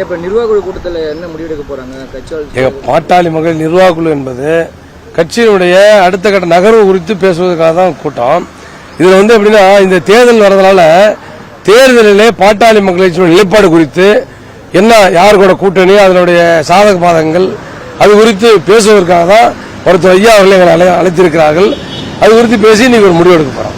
இப்போ நிர்வாக கூட்டத்தில் என்ன முடிவெடுக்க போகிறாங்க கட்சி பாட்டாளி மக்கள் நிர்வாக குழு என்பது கட்சியினுடைய அடுத்த கட்ட நகர்வு குறித்து பேசுவதற்காக தான் கூட்டம். இதுல வந்து எப்படின்னா இந்த தேர்தல் வர்றதுனால தேர்தலிலே பாட்டாளி மக்கள் கட்சியினுடைய நிலைப்பாடு குறித்து என்ன யார் கூட கூட்டணி அதனுடைய சாதக பாதகங்கள் அது குறித்து பேசுவதற்காக தான் ஒருத்தர் ஐயா அவர்கள் எங்களை அழை- அழைத்திருக்கிறார்கள். அது குறித்து பேசி இன்னைக்கு ஒரு முடிவு எடுக்க போறோம்.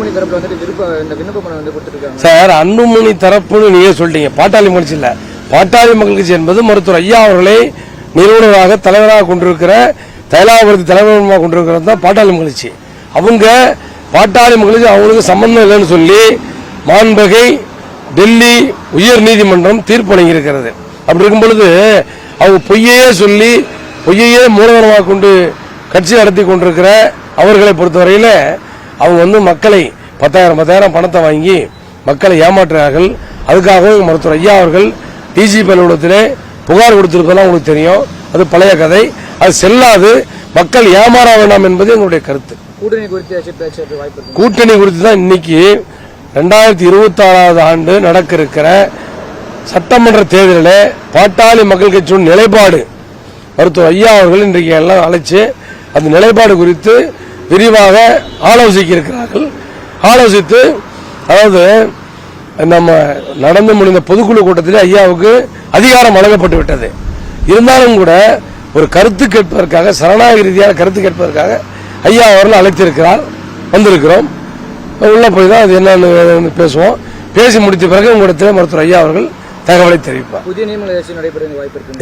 அன்புமணி தரப்புல வந்துட்டு விருப்ப இந்த விண்ணப்பம் வந்து கொடுத்துருக்காங்க. சார் அன்புமணி தரப்புன்னு நீங்க சொல்லிட்டீங்க. பாட்டாளி மகிழ்ச்சி இல்ல. பாட்டாளி மகிழ்ச்சி என்பது மருத்துவர் ஐயா அவர்களை நிறுவனராக தலைவராக கொண்டிருக்கிற தைலாபுரத்து தலைவராக கொண்டிருக்கிறது தான் பாட்டாளி மகிழ்ச்சி. அவங்க பாட்டாளி மகிழ்ச்சி அவங்களுக்கு சம்பந்தம் இல்லைன்னு சொல்லி மாண்பகை டெல்லி உயர் நீதிமன்றம் தீர்ப்பு வழங்கியிருக்கிறது அப்படி இருக்கும் பொழுது அவங்க பொய்யையே சொல்லி பொய்யையே மூலவரமாக கொண்டு கட்சி நடத்தி கொண்டிருக்கிற அவர்களை பொறுத்தவரையில அவங்க வந்து மக்களை பத்தாயிரம் பத்தாயிரம் பணத்தை வாங்கி மக்களை ஏமாற்றுகிறார்கள் அதுக்காக மருத்துவர் ஐயா அவர்கள் டிஜிபி அலுவலகத்திலே புகார் கொடுத்திருப்பதெல்லாம் உங்களுக்கு தெரியும். அது பழைய கதை. அது செல்லாது. மக்கள் ஏமாற வேண்டாம் என்பது எங்களுடைய கருத்து. கூட்டணி குறித்து கூட்டணி குறித்து தான் இன்னைக்கு ரெண்டாயிரத்தி இருபத்தி ஆறாவது ஆண்டு நடக்க இருக்கிற சட்டமன்ற தேர்தலில் பாட்டாளி மக்கள் கட்சியின் நிலைப்பாடு. மருத்துவர் ஐயா அவர்கள் இன்றைக்கு எல்லாம் அழைச்சு அந்த நிலைப்பாடு குறித்து விரிவாக ஆலோசிக்க இருக்கிறார்கள் ஆலோசித்து அதாவது நம்ம நடந்து முடிந்த பொதுக்குழு கூட்டத்தில் ஐயாவுக்கு அதிகாரம் வழங்கப்பட்டு விட்டது. இருந்தாலும் கூட ஒரு கருத்து கேட்பதற்காக சரணாகதி ரீதியான கருத்து கேட்பதற்காக ஐயா அவர்கள் அழைத்திருக்கிறார் வந்திருக்கிறோம். உள்ள போய் தான் அது என்னன்னு பேசுவோம். பேசி முடித்த பிறகு உங்களிடத்தில் மருத்துவர் ஐயா அவர்கள் தகவலை தெரிவிப்பார். புதிய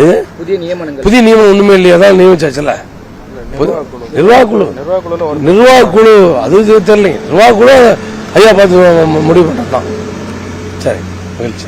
இது? புதிய நியமனம் ஒண்ணுமே இல்லையா? தான் நியமிச்சாச்சுல. நிர்வாக குழு நிர்வாக குழு அது தெரியலைங்க. நிர்வாக குழு ஐயா பார்த்து முடிவு பண்ணதான் சரி மகிழ்ச்சி.